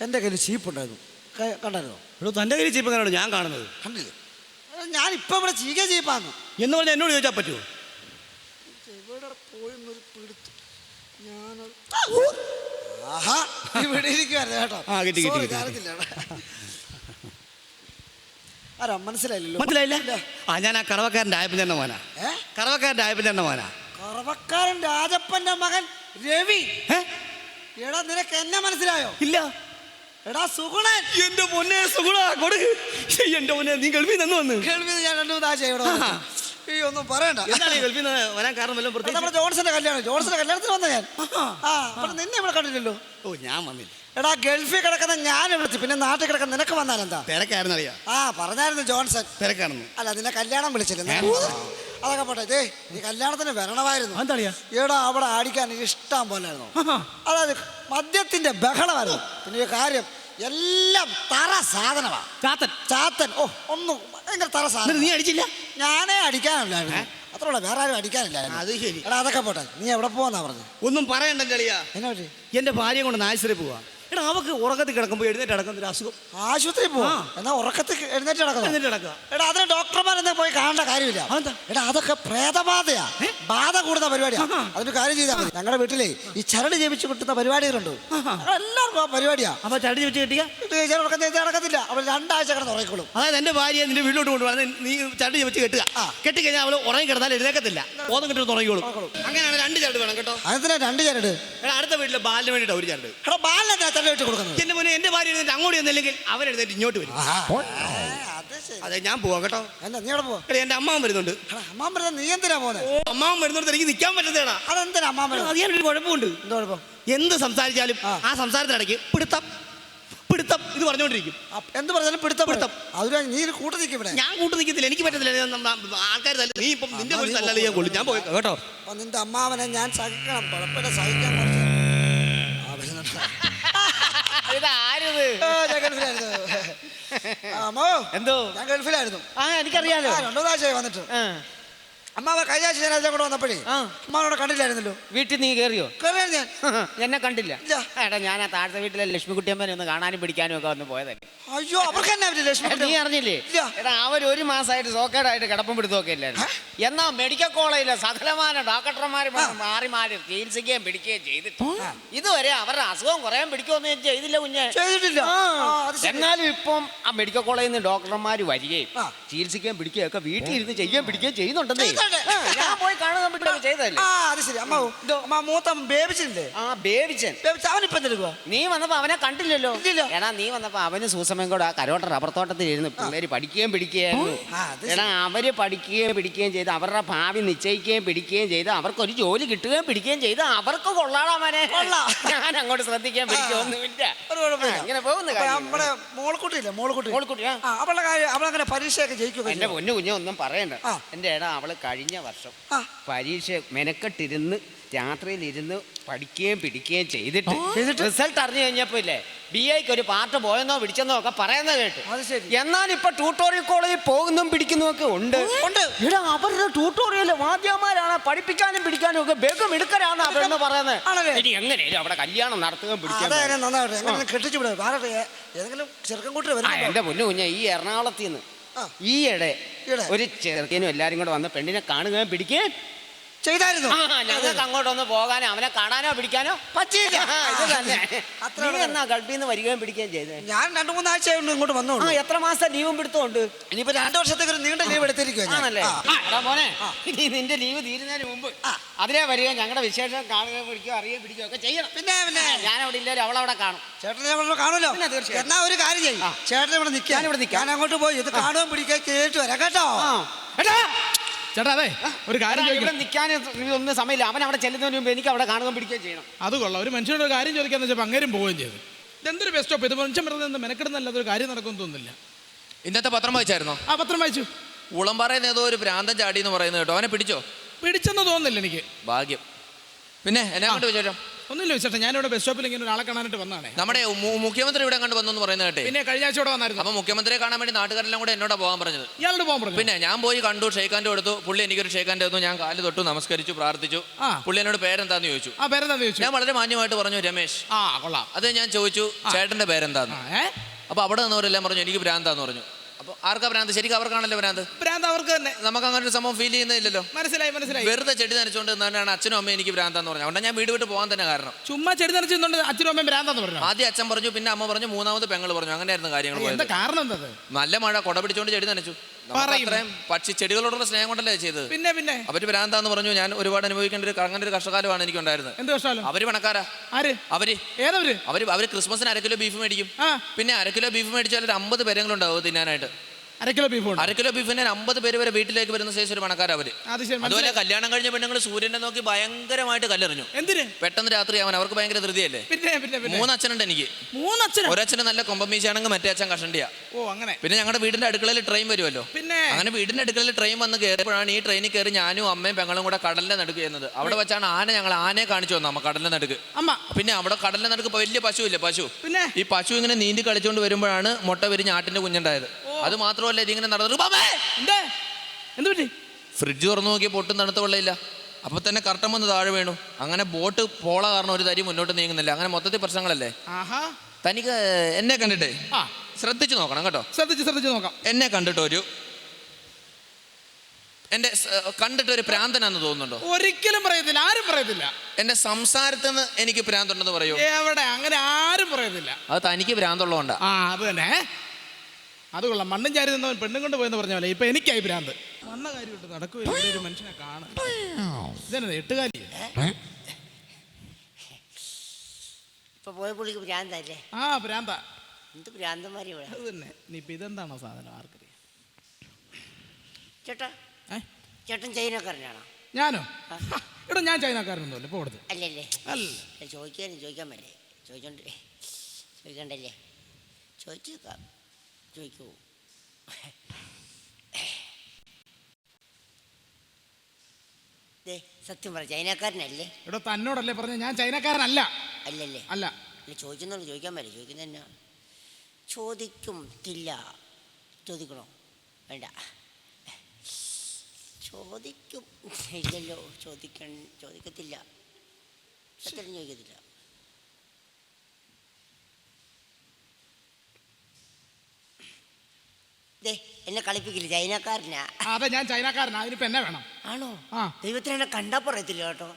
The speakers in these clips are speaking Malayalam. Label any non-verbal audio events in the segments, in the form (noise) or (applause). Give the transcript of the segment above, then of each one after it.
എന്റെ കയ്യിൽ ചീപ്പ് ഉണ്ടായിരുന്നു. ക- കണ്ടായിരുന്നോ? എടോ തന്റെ കയ്യിൽ ചീപ്പ് എങ്ങനെയാണ് ഞാൻ കാണുന്നത്. കണ്ടില്ലേ? ഞാനിപ്പോൾ ഞാൻ ഇപ്പം ഇവിടെ ചീക ചീപ്പാന്ന്. എന്ന് പറഞ്ഞാൽ എന്നോട് ചോദിച്ചാൽ പറ്റുമോ എവിടെ പോയെന്നൊരു പിടുത്ത്. ഞാൻ ആഹാ ഇവിടെ ഇരിക്കുവായിരുന്നു കേട്ടോ. ആ, കിട്ടി, കിട്ടി, Sorry, കിട്ടി. ആരാ മനസ്സിലായില്ലല്ലോ. മനസ്സിലായില്ല? ഇല്ല. ആ ഞാൻ ആ കറവക്കാരന്റെ ആയപ്പൻ തന്നെ മോനാ. ഏ? കറവക്കാരന്റെ ആയപ്പൻ തന്നെ മോനാ. കറവക്കാരൻ രാജപ്പന്റെ മകൻ രവി. ഏ? എടാ നിനക്ക് എന്നെ മനസ്സിലായോ? ഇല്ല. എടാ സുഗുണൻ. എന്റെ പൊന്നെ സുഗുണ കൊടുക്ക്. എന്റെ പൊന്നെ നീ ഗൾഫിൽ നിന്ന് വന്ന്. കേൾവി ഞാൻ രണ്ടു മൂന്ന് ആഴ്ച ഇവിടെ ഈ ഒന്നും പറയണ്ട. എന്താണ് ഈ ഗൾഫിൽ നിന്ന് വരാൻ കാരണം വല്ലതും അത് പ്രത്യേകിച്ച്? നമ്മുടെ ജോൺസന്റെ കല്യാണം ജോൺസന്റെ കല്യാണത്തിന് വന്ന ഞാൻ. ആ അപ്പോൾ നിന്നെ ഇവിടെ കണ്ടില്ലല്ലോ. ഓ ഞാൻ വന്നില്ല. എടാ ഗൾഫിൽ കിടക്കുന്ന ഞാൻ വിളിച്ചു പിന്നെ നാട്ടിൽ കിടക്കുന്ന നിനക്ക് വന്നാൽ എന്താ? തിരക്കായിരുന്നു അറിയാം ആ പറഞ്ഞായിരുന്നു ജോൺസൺ. അല്ല നിന്നെ കല്യാണം വിളിച്ചില്ല അതൊക്കെ പോട്ടെ. ദേ നീ കല്യാണത്തിന് വരണമായിരുന്നു. എന്താ എടാ അവിടെ ആടിക്കാൻ ഇഷ്ടം പോലായിരുന്നു. അതായത് മദ്യത്തിന്റെ ബഹളമായിരുന്നു. പിന്നെ ഈ കാര്യം എല്ലാം തറ സാധനമാ. ചാത്തൻ. ചാത്തൻ. ഓ ഒന്നും ഭയങ്കര തറ സാധനം നീ അടിച്ചില്ല? ഞാനേ അടിക്കാനില്ലായിരുന്നു. അത്രയുള്ള വേറെ ആരും അടിക്കാനില്ലായിരുന്നു. അത് ശരി. എടാ അതൊക്കെ പോട്ടെ. നീ എവിടെ പോവാന്നാ പറഞ്ഞു ഒന്നും പറയണ്ട കളിയാ. എന്നാ എന്റെ ഭാര്യ കൊണ്ട് നാശ്രീ പോവാ. എടാ അവക്ക് ഉറക്കത്തിൽ കിടക്കുമ്പോൾ എഴുന്നേറ്റ് കിടക്കുന്ന ഒരു അസുഖം. ആശുപത്രി പോവാ. എന്നാ ഉറക്കത്തിൽ എഴുന്നേറ്റ് നടക്കുന്നു? എഴുന്നേറ്റ് കിടക്കുക എടാ അതിന് ഡോക്ടർമാരെന്താ പോയി കാണേണ്ട കാര്യമില്ല. അതെന്താ? എടാ അതൊക്കെ പ്രേതബാധയാ. ബാധ കൂടുന്ന പരിപാടിയാ. ആഹാ. അതിന് കാര്യം ചെയ്താൽ മതി. ഞങ്ങളുടെ വീട്ടിലെ ഈ ചരട് ജപിച്ച് കിട്ടുന്ന പരിപാടികളുണ്ട്. എല്ലാവർക്കും ആ പരിപാടിയാ. അപ്പൊ ചടി വെച്ച് കെട്ടിയ? ഉറക്കം ചെയ്ത് നടക്കത്തില്ല. അവൾ രണ്ടാഴ്ച കിടന്ന് ഉറക്കുള്ളൂ അതായത് എന്റെ ഭാര്യ നിന്റെ വീട്ടിലോട്ട് കൊണ്ടുപോകാൻ നീ ചടി വെച്ച് കെട്ടുക. ആ. കെട്ടി കഴിഞ്ഞാൽ അവൾ ഉറങ്ങി കിടന്നാൽ എഴുന്നേക്കത്തില്ല. ഓന്നും കിട്ടുന്ന ഉറങ്ങിക്കോളും. അങ്ങനെയാണ് രണ്ട് ചരട് വേണം കേട്ടോ. അതിന് രണ്ട് ചരട്? എടാ അടുത്ത വീട്ടിലെ ബാലിന് വേണ്ടിയിട്ട് ഒരു ചരട്. എടാ ബാലിനെ ചരട് വെച്ച് കൊടുക്കുന്നത്. എന്റെ മോനെ എന്റെ ഭാര്യ എഴുന്നേറ്റ് അങ്ങോട്ട് ചെന്നില്ലെങ്കിൽ അവൻ എഴുന്നേറ്റ് ഇങ്ങോട്ട് വരും. അത് ഞാൻ പോവാ കേട്ടോ. നീ പോവാ? എന്റെ അമ്മാവൻ വരുന്നുണ്ട്. അമ്മാവൻ വരുന്നത് നീ എന്തിനാ പോലെ ഓ അമ്മാവൻ വരുന്നുണ്ട് എനിക്ക് നിൽക്കാൻ പറ്റുന്നതാണ് അതെന്തിനാ അമ്മാവൻ അത് ഞാനൊരു കുഴപ്പമുണ്ട്. എന്താ കുഴപ്പം? എന്ത് സംസാരിച്ചാലും ആ. സംസാരത്തിനിടയ്ക്ക് പിടുത്തം പിടുത്തം ഇത് പറഞ്ഞുകൊണ്ടിരിക്കും. എന്ത് പറഞ്ഞാലും പിടുത്തം പിടുത്തം. അത് നീ ഒരു കൂട്ട് നിൽക്കും ഇവിടെ. ഞാൻ കൂട്ടു നിൽക്കത്തില്ല എനിക്ക് പറ്റത്തില്ല. ആൾക്കാർ തന്നെ നീ ഇപ്പം നിന്റെ ഞാൻ കൊള്ളു. ഞാൻ പോയി. കേട്ടോ. അപ്പൊ നിന്റെ അമ്മാവനെ ഞാൻ സഹിക്കണം. കുഴപ്പമില്ല സഹിക്കാൻ ഞാൻ ഗൾഫിലായിരുന്നു. (laughs) അമ്മോ എന്തോ? ഞാൻ ഗൾഫിലായിരുന്നു. ആ എനിക്കറിയാലോ. രണ്ടു പ്രാവശ്യമായി വന്നിട്ട്. അമ്മാവ കഴിഞ്ഞ ആഴ്ച അതിലെ കൂടെ വന്നപ്പോഴേ ആ. അമ്മാവനോട് കണ്ടില്ലായിരുന്നല്ലോ. വീട്ടിൽ നീ കയറിയോ കയറിയാണ് ഞാൻ. (laughs) എന്നെ കണ്ടില്ല. ഇല്ല. എടാ ഞാൻ ആ താഴത്തെ വീട്ടിലെ ലക്ഷ്മിക്കുട്ടിയമ്മനെ ഒന്ന് കാണാനും പിടിക്കാനും ഒക്കെ വന്ന് പോയതല്ലേ. അയ്യോ അവർക്ക് തന്നെ അവർ ലക്ഷ്മി നീ അറിഞ്ഞില്ലേ? ഇല്ല. എടാ അവർ ഒരു മാസമായിട്ട് സോക്കേടായിട്ട് കിടപ്പം പിടുത്തമൊക്കെ ഇല്ലായിരുന്നു. എന്നാ മെഡിക്കൽ കോളേജിലെ സകലമാന ഡോക്ടർമാര് മാറി മാറി ചികിത്സിക്കുകയും പിടിക്കുകയും ചെയ്തിട്ട്. ഇതുവരെ അവരുടെ അസുഖം കുറയാൻ പിടിക്കുകയൊന്നും ചെയ്തില്ല കുഞ്ഞെ. ചെയ്തിട്ടില്ല. ആ. ആ, അത് ശരി. എന്നാലും ഇപ്പം ആ മെഡിക്കൽ കോളേജിൽ നിന്ന് ഡോക്ടർമാർ വരികയും ആ. ചികിത്സിക്കുകയും പിടിക്കുകയും ഒക്കെ വീട്ടിൽ ഇരുന്ന് ചെയ്യുകയും പിടിക്കുകയും ചെയ്യുന്നുണ്ടെന്നേ. ഞാൻ പോയി കാണുന്ന ചെയ്തതല്ലേ? ആ അത് ശരി. അമ്മ അമ്മ മൂത്ത ബേബിച്ചില്ലേ? ആ ബേബിച്ചൻ. ബേബിച്ച് അവനിപ്പം എന്തെടുക്കുക നീ വന്നപ്പോ അവനെ കണ്ടില്ലല്ലോ. എടാ നീ വന്നപ്പോ അവന് സൂസമയും കൂടെ ആ കരോട്ട റബ്ബർ തോട്ടത്തിൽ ഇരുന്ന് പിള്ളേര് പഠിക്കുകയും പിടിക്കുകയായിരുന്നു. എടാ അവർ പഠിക്കുകയും പിടിക്കുകയും ചെയ്ത് അവരുടെ ഭാവി നിശ്ചയിക്കുകയും പിടിക്കുകയും ചെയ്ത് അവർക്ക് ഒരു ജോലി കിട്ടുകയും പിടിക്കുകയും ചെയ്ത് അവർക്ക് കൊള്ളാളാമനെ മനെ. ഞാൻ അങ്ങോട്ട് ശ്രദ്ധിക്കാൻ പിടിക്കൊന്നുമില്ല ഇങ്ങനെ പോകുന്ന നമ്മുടെ മോൾക്കുട്ടിയില്ലേ? മോൾക്കുട്ടി. മോൾക്കുട്ടി, ആ. ആ അവളുടെ കാര്യം അവളങ്ങനെ പരീക്ഷയൊക്കെ ജയിക്കുക എന്റെ പൊന്നു കുഞ്ഞു ഒന്നും പറയണ്ട. എന്റെ എടാ അവൾ കഴിഞ്ഞ വർഷം പരീക്ഷ മെനക്കെട്ടിരുന്ന് രാത്രിയിൽ ഇരുന്ന് പഠിക്കുകയും പിടിക്കുകയും ചെയ്തിട്ട്? റിസൾട്ട് അറിഞ്ഞു കഴിഞ്ഞപ്പോ ഇല്ലേ ബി ഐക്ക് ഒരു പാർട്ട് പോയെന്നോ പിടിച്ചെന്നോ ഒക്കെ പറയുന്നത് കേട്ടു. എന്നാൽ ഇപ്പൊ ട്യൂട്ടോറിയൽ കോളേജിൽ പോകുന്നതും പിടിക്കുന്നതും ഒക്കെ ഉണ്ട്. ഉണ്ട്. എടാ അവരുടെ ട്യൂട്ടോറിയൽ മാധ്യമമാരാണ് പഠിപ്പിക്കാനും പിടിക്കാനും ഒക്കെ ബേഗം എടുക്കലാണ് അവരെന്ന് പറയുന്നത്. എങ്ങനെ ഇനി എങ്ങനെയാലും അവിടെ കല്യാണം നടത്തുകയും പിടിക്കാൻ കെട്ടിച്ചു ഏതെങ്കിലും ചെറുക്കൻ കൂട്ടി എന്റെ പൊന്നു കുഞ്ഞ ഈ എറണാകുളത്ത് നിന്ന് ആ. ഈയിടെ? ഒരു ചെറുക്കനും എല്ലാരും കൂടെ വന്ന് പെണ്ണിനെ കാണുകയും പിടിക്കുകയും ചെയ്തായിരുന്നു. ഞങ്ങൾക്ക് അങ്ങോട്ടൊന്ന് പോകാനോ അവനെ കാണാനോ പിടിക്കാനോ പറ്റിയില്ല. ആ, ഇത് തന്നെ. അത്ര നീ എന്നാ ഗൾഫിൽ നിന്ന് വരികയും പിടിക്കുകയും ചെയ്തത് ഞാൻ രണ്ടു മൂന്നാഴ്ച കൊണ്ട് ഇങ്ങോട്ട് വന്നു എത്ര മാസം ലീവും പിടുത്തോണ്ട് ഇനിയിപ്പോ രണ്ടു വർഷത്തേക്ക് ഒരു നീണ്ട ലീവ് എടുത്തിരിക്കുകയാണല്ലേ മോനെ ഇനി നിന്റെ ലീവ് തീരുന്നതിന് മുമ്പ് അതിനെ വരിക ഞങ്ങളുടെ വിശേഷം കാണുകയോ പിടിക്കുകയോ അറിയുകയും പിടിക്കുകയോ ഒക്കെ ചെയ്യണം. പിന്നെ പിന്നെ. ഞാൻ അവിടെ ഇല്ലല്ലോ അവളവിടെ കാണും. ചേട്ടനെ ഇവിടെ കാണുമല്ലോ. എന്നാ ഒരു കാര്യം ചെയ്യും. ചേട്ടനെ ഇവിടെ നിൽക്കാൻ ഇവിടെ നിൽക്കാൻ അങ്ങോട്ട് പോയി ഇത് കാണുകയും പിടിക്കുകയും കേട്ട് വരാം കേട്ടോ? ആ. ചേട്ടാ അതെ ഒരു കാര്യം ഇവിടെ ചോദിക്കാം. നിൽക്കാൻ ഒന്നും സമയമില്ല. അവൻ അവിടെ ചെല്ലുന്നതിന് മുമ്പ് എനിക്ക് അവിടെ കാണുകയും പിടിക്കുകയും ചെയ്യണം. അത് കൊള്ളാം. ഒരു മനുഷ്യനോട് ഒരു കാര്യം ചോദിക്കാന്ന് വെച്ചപ്പോൾ അങ്ങേരും പോവുകയും ചെയ്തു. ഇതെന്തൊരു ബെസ്റ്റ് ഓപ്പ് ഇത്? മനുഷ്യൻ വെറുതെ നിന്ന് മെനക്കെടുന്നല്ലാതെ അതൊരു കാര്യം നടക്കുമെന്ന് തോന്നുന്നില്ല. ഇന്നത്തെ പത്രം വായിച്ചായിരുന്നോ? ആ പത്രം വായിച്ചു. ഉളംപാറയിൽ ഏതോ ഒരു ഭ്രാന്തൻ ചാടി എന്ന് പറയുന്നത് കേട്ടോ. അവനെ പിടിച്ചോ? പിടിച്ചെന്ന് തോന്നുന്നില്ല എനിക്ക്. ഭാഗ്യം. പിന്നെ എന്നെ കൊണ്ട് വിശേഷം? ഒന്നുമില്ല ചേട്ടാ ഞാനിവിടെ ബസ് സ്റ്റോപ്പിൽ ഇങ്ങനെ ഒരാളെ കാണാനായിട്ട് വന്നതാണേ. നമ്മുടെ മു- മുഖ്യമന്ത്രി ഇവിടെ കണ്ട് വന്നു എന്ന് പറയുന്നത് കേട്ടെ. പിന്നെ കഴിഞ്ഞ ആഴ്ച ഇവിടെ വന്നായിരുന്നു. അപ്പൊ മുഖ്യമന്ത്രിയെ കാണാൻ വേണ്ടി നാട്ടുകാരെല്ലാം കൂടെ എന്നോട് പോകാൻ പറഞ്ഞത്. ഇയാളോട് പോകാൻ പറഞ്ഞു പിന്നെ ഞാൻ പോയി കണ്ടു ഷെയ്ഖാന്റെ കൊടുത്തു പുള്ളി എനിക്കൊരു ഷെയ്ഖാന്റെ തന്നു ഞാൻ കാൽ തൊട്ടു നമസ്കരിച്ചു പ്രാർത്ഥിച്ചു. ആ. പുള്ളി എന്നോട് പേരെന്താന്ന് ചോദിച്ചു. ആ പേരെന്താന്ന് ചോദിച്ചു? ഞാൻ വളരെ മാന്യമായിട്ട് പറഞ്ഞു രമേശ്. ആ കൊള്ളാം. അത് ഞാൻ ചോദിച്ചു ചേട്ടന്റെ പേരെന്താന്ന്. ആ ഏ? അപ്പൊ അവിടെ നിന്നവരെല്ലാം പറഞ്ഞു എനിക്ക് ഭ്രാന്താന്ന് പറഞ്ഞു. ആർക്കാ ഭ്രാന്ത്? ശരിക്കും അവർക്കാണല്ലോ ഭ്രാന്ത്. ഭ്രാന്ത് അവർക്ക് തന്നെ. നമുക്ക് അങ്ങനെ ഒരു സംഭവം ഫീൽ ചെയ്യുന്നില്ലല്ലോ. മനസ്സിലായി മനസ്സിലായി. വെറുതെ ചെടി നനച്ചുകൊണ്ട് തന്നെയാണ് അച്ഛനും അമ്മയും എനിക്ക് ഭ്രാന്താന്ന് പറഞ്ഞു അതുകൊണ്ട് ഞാൻ വീട് വിട്ട് പോകാൻ തന്നെ കാരണം. ചുമ്മാ ചെടി നനച്ചുകൊണ്ട് അച്ഛനും അമ്മയും ഭ്രാന്താന്ന് പറഞ്ഞു? ആദ്യം അച്ഛൻ പറഞ്ഞു പിന്നെ അമ്മ പറഞ്ഞു മൂന്നാമത് പെങ്ങൾ പറഞ്ഞു. അങ്ങനെയായിരുന്നു കാര്യങ്ങൾ എന്താ കാരണം എന്താ നല്ല മഴ കൊട പിടിച്ചോണ്ട് ചെടി നനച്ചു. പറയും. പക്ഷി ചെടികളോടുള്ള സ്നേഹം കൊണ്ടല്ലേ ചെയ്തത്? പിന്നെ പിന്നെ. അവർ ഭ്രാന്താന്ന് പറഞ്ഞു. ഞാൻ ഒരുപാട് അനുഭവിക്കേണ്ട ഒരു അങ്ങനെ ഒരു കഷ്ടകാലമാണ് എനിക്ക് ഉണ്ടായിരുന്നത് എന്ത് കഷ്ടകാലം? അവർ പണക്കാരാ. ആര്? അവർ. ഏതവര്? അവർ അവർ ക്രിസ്മസിന് അര കിലോ ബീഫ് മേടിക്കും. പിന്നെ അര കിലോ ബീഫ് മേടിച്ചാൽ ഒരു അമ്പത് പേരെങ്കിലും ഉണ്ടാവും തിന്നാനായിട്ട്. അര കിലോ ബീഫ് ഉണ്ട്. അര കിലോ ബീഫിന് അമ്പത് പേര് വരെ വീട്ടിലേക്ക് വരുന്ന ശേഷം ഒരു പണക്കാരാ അവർ. അതുപോലെ കല്യാണം കഴിഞ്ഞ പെണ്ണുങ്ങൾ സൂര്യനെ നോക്കി ഭയങ്കരമായിട്ട് കല്ലെറിഞ്ഞു. എന്തിന്? പെട്ടെന്ന് രാത്രി അവൻ അവർക്ക് ഭയങ്കര ധൃതിയല്ലേ? മൂന്നച്ഛനുണ്ട് എനിക്ക്. മൂന്നച്ഛന? ഒരച്ഛന് നല്ല കൊമ്പമീശാണെങ്കിൽ മറ്റേ അച്ഛൻ കഷണ്ടിയാ. ഓ അങ്ങനെ. പിന്നെ ഞങ്ങളുടെ വീടിന്റെ അടുക്കളയിൽ ട്രെയിൻ വരുമല്ലോ. പിന്നെ? അങ്ങനെ വീടിന്റെ അടുക്കളയിൽ ട്രെയിൻ വന്ന് കയറിയപ്പോഴാണ് ഈ ട്രെയിനിൽ കയറി ഞാനും അമ്മയും പെങ്ങളും കൂടെ കടലിന്റെ നടുക്ക് ചെയ്യുന്നത് അവിടെ വെച്ചാണ് ആന ഞങ്ങൾ ആനയെ കാണിച്ചു വന്നു അമ്മ കടലിന്റെ നടുക്ക്. അമ്മ. പിന്നെ അവിടെ കടലിന്റെ നടുക്ക് വലിയ പശു ഇല്ലേ പശു? പിന്നെ? ഈ പശു ഇങ്ങനെ നീന്തി കളിച്ചുകൊണ്ട് വരുമ്പോഴാണ് മുട്ട വിരിഞ്ഞ് ആട്ടിന്റെ കുഞ്ഞുണ്ടായത്. അത് മാത്രമല്ല ഇതിങ്ങനെ നടന്നു പറ്റി? ഫ്രിഡ്ജ് തുറന്നു നോക്കിയ പൊട്ടും തണുത്ത വെള്ളമില്ല. അപ്പൊ തന്നെ കർട്ടൻ വന്ന് താഴെ വീണു. അങ്ങനെ ബോട്ട് പോള കാരണം ഒരു തരി മുന്നോട്ട് നീങ്ങുന്നില്ല. അങ്ങനെ മൊത്തത്തിൽ പ്രശ്നങ്ങളല്ലേ? തനിക്ക് എന്നെ കണ്ടിട്ടേ? ശ്രദ്ധിച്ചു നോക്കണം കേട്ടോ. ശ്രദ്ധിച്ച് ശ്രദ്ധിച്ച് നോക്കാം. എന്നെ കണ്ടിട്ട് ഒരു എന്റെ കണ്ടിട്ട് ഒരു പ്രാന്തനാന്ന് തോന്നുന്നുണ്ടോ? ഒരിക്കലും പറയത്തില്ല. ആരും പറയത്തില്ല. എന്റെ സംസാരത്തിൽ നിന്ന് എനിക്ക് പ്രാന്തുണ്ടെന്ന് പറയൂ. എവിടെ? അങ്ങനെ ആരും പറയത്തില്ല. അത് തനിക്ക് പ്രാന്തുള്ളതുകൊണ്ടാ. അത് തന്നെ. അത് കൊള്ളാം. മണ്ണും ചാരി നിന്നവൻ പെണ്ണും കൊണ്ട് പോയെന്ന് പറഞ്ഞ പോലെ ഇപ്പൊ എനിക്കായി ഭ്രാന്ത് വന്ന കാര്യം ഇട്ട് നടക്കുമല്ലോ ഒരു മനുഷ്യനെ കാണാൻ. ഇതന്നെ എട്ടുകാലി ഇപ്പൊ പോയ പുള്ളിക്ക് ഭ്രാന്തല്ലേ ആ ഭ്രാന്ത. എന്ത് ഭ്രാന്തന്മാരി ഇവിടെ? അത് തന്നെ. ഇനിയിപ്പൊ ഇതെന്താണോ സാധനം? ആർക്കറിയാം. ചേട്ടാ ചേട്ടൻ ചൈനക്കാരനാണോ? ഞാനോ? എടാ ഞാൻ ചൈനക്കാരനൊന്നുമല്ല ഇപ്പോൾ കൊടുത്ത് അല്ലല്ലേ അല്ല അല്ല, ചോദിക്കാനും ചോദിക്കാൻ പറ്റേ ചോദിച്ചോണ്ടേ ചോദിക്കണ്ടല്ലേ? ചോദിച്ചേക്കാം. ചോദിക്കൂ. സത്യം പറ ചൈനക്കാരനല്ലേ? എടോ തന്നോടല്ലേ പറഞ്ഞ ഞാൻ ചൈനക്കാരനല്ല. അല്ലല്ലേ? അല്ല. അല്ല ചോദിച്ചെന്നുള്ളൂ ചോദിക്കാൻ പറ്റില്ല ചോദിക്കുന്ന ചോദിക്കും തില്ല ചോദിക്കണോ? വേണ്ട. ചോദിക്കും. ഇല്ലല്ലോ ചോദിക്കൺ ചോദിക്കത്തില്ല. ചോദിക്കത്തില്ല. ദേ എന്നെ കളിപ്പിക്കില്ല? ചൈനക്കാരനാ. അതെ ഞാൻ ചൈനക്കാരനാ. അതിനിപ്പോ എന്നെ വേണം. ആണോ? ആ. ദൈവത്തിന് എന്നെ കണ്ടാ പറയത്തില്ല കേട്ടോ.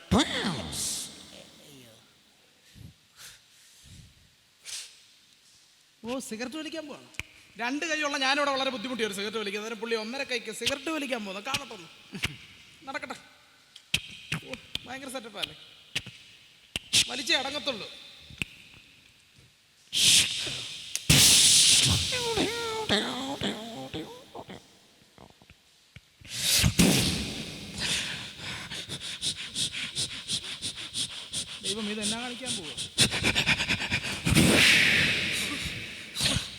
ഓ സിഗരറ്റ് വലിക്കാൻ പോവാണ്? രണ്ട് കൈയുള്ള ഞാനിവിടെ വളരെ ബുദ്ധിമുട്ടി ഒരു സിഗരറ്റ് വലിക്കുന്നത് അതിന് പുള്ളി ഒന്നര കൈക്ക് സിഗരറ്റ് വലിക്കാൻ പോകുന്നു കാണട്ടെ നടക്കട്ടെ. ഓ ഭയങ്കര സെറ്റപ്പല്ലേ വലിച്ചേ അടങ്ങത്തുള്ളൂ ദൈവം ഇത് എന്നാ കാണിക്കാൻ പോവുക